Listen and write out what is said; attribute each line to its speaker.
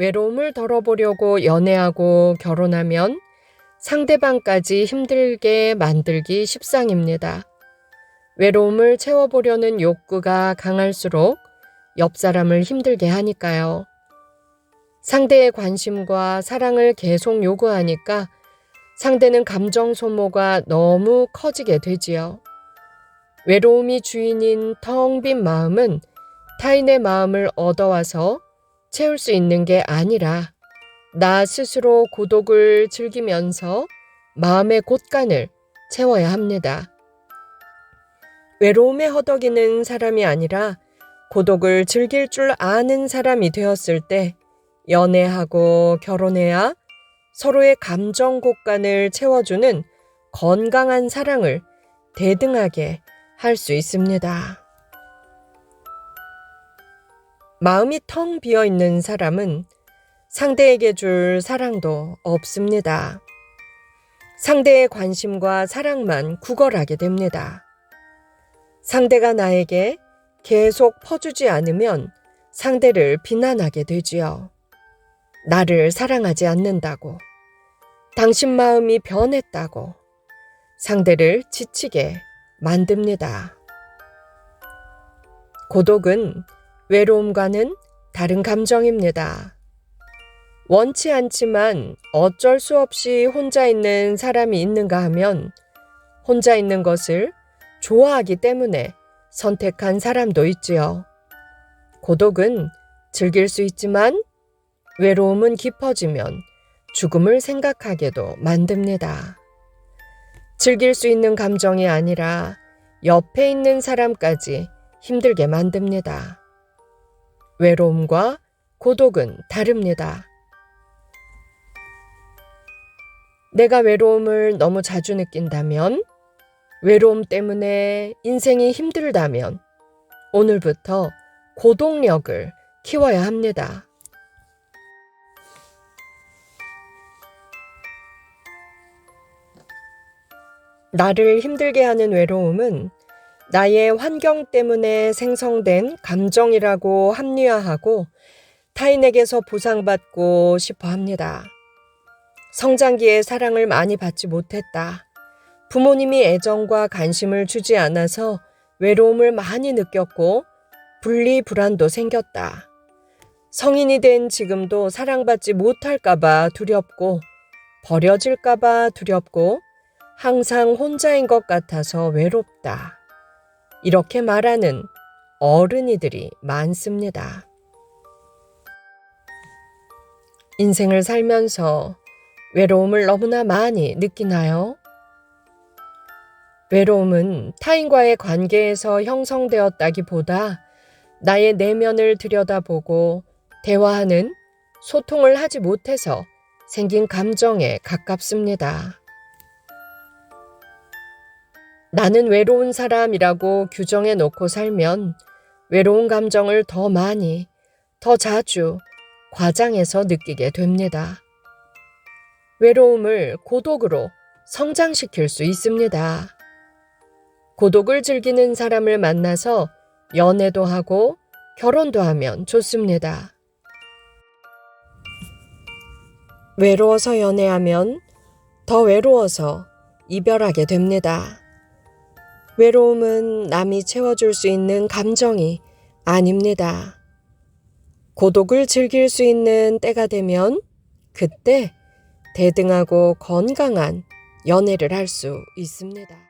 Speaker 1: 외로움을 덜어보려고 연애하고 결혼하면 상대방까지 힘들게 만들기 십상입니다. 외로움을 채워보려는 욕구가 강할수록 옆 사람을 힘들게 하니까요. 상대의 관심과 사랑을 계속 요구하니까 상대는 감정 소모가 너무 커지게 되지요. 외로움이 주인인 텅 빈 마음은 타인의 마음을 얻어와서 채울 수 있는 게 아니라 나 스스로 고독을 즐기면서 마음의 곳간을 채워야 합니다. 외로움에 허덕이는 사람이 아니라 고독을 즐길 줄 아는 사람이 되었을 때 연애하고 결혼해야 서로의 감정 곳간을 채워주는 건강한 사랑을 대등하게 할 수 있습니다. 마음이 텅 비어 있는 사람은 상대에게 줄 사랑도 없습니다. 상대의 관심과 사랑만 구걸하게 됩니다. 상대가 나에게 계속 퍼주지 않으면 상대를 비난하게 되지요. 나를 사랑하지 않는다고, 당신 마음이 변했다고 상대를 지치게 만듭니다. 고독은 외로움과는 다른 감정입니다. 원치 않지만 어쩔 수 없이 혼자 있는 사람이 있는가 하면 혼자 있는 것을 좋아하기 때문에 선택한 사람도 있지요. 고독은 즐길 수 있지만 외로움은 깊어지면 죽음을 생각하게도 만듭니다. 즐길 수 있는 감정이 아니라 옆에 있는 사람까지 힘들게 만듭니다. 외로움과 고독은 다릅니다. 내가 외로움을 너무 자주 느낀다면, 외로움 때문에 인생이 힘들다면, 오늘부터 고독력을 키워야 합니다. 나를 힘들게 하는 외로움은 나의 환경 때문에 생성된 감정이라고 합리화하고 타인에게서 보상받고 싶어 합니다. 성장기에 사랑을 많이 받지 못했다. 부모님이 애정과 관심을 주지 않아서 외로움을 많이 느꼈고 분리 불안도 생겼다. 성인이 된 지금도 사랑받지 못할까봐 두렵고 버려질까봐 두렵고 항상 혼자인 것 같아서 외롭다. 이렇게 말하는 어른이들이 많습니다. 인생을 살면서 외로움을 너무나 많이 느끼나요? 외로움은 타인과의 관계에서 형성되었다기보다 나의 내면을 들여다보고 대화하는 소통을 하지 못해서 생긴 감정에 가깝습니다. 나는 외로운 사람이라고 규정해 놓고 살면 외로운 감정을 더 많이, 더 자주 과장해서 느끼게 됩니다. 외로움을 고독으로 성장시킬 수 있습니다. 고독을 즐기는 사람을 만나서 연애도 하고 결혼도 하면 좋습니다. 외로워서 연애하면 더 외로워서 이별하게 됩니다. 외로움은 남이 채워줄 수 있는 감정이 아닙니다. 고독을 즐길 수 있는 때가 되면 그때 대등하고 건강한 연애를 할 수 있습니다.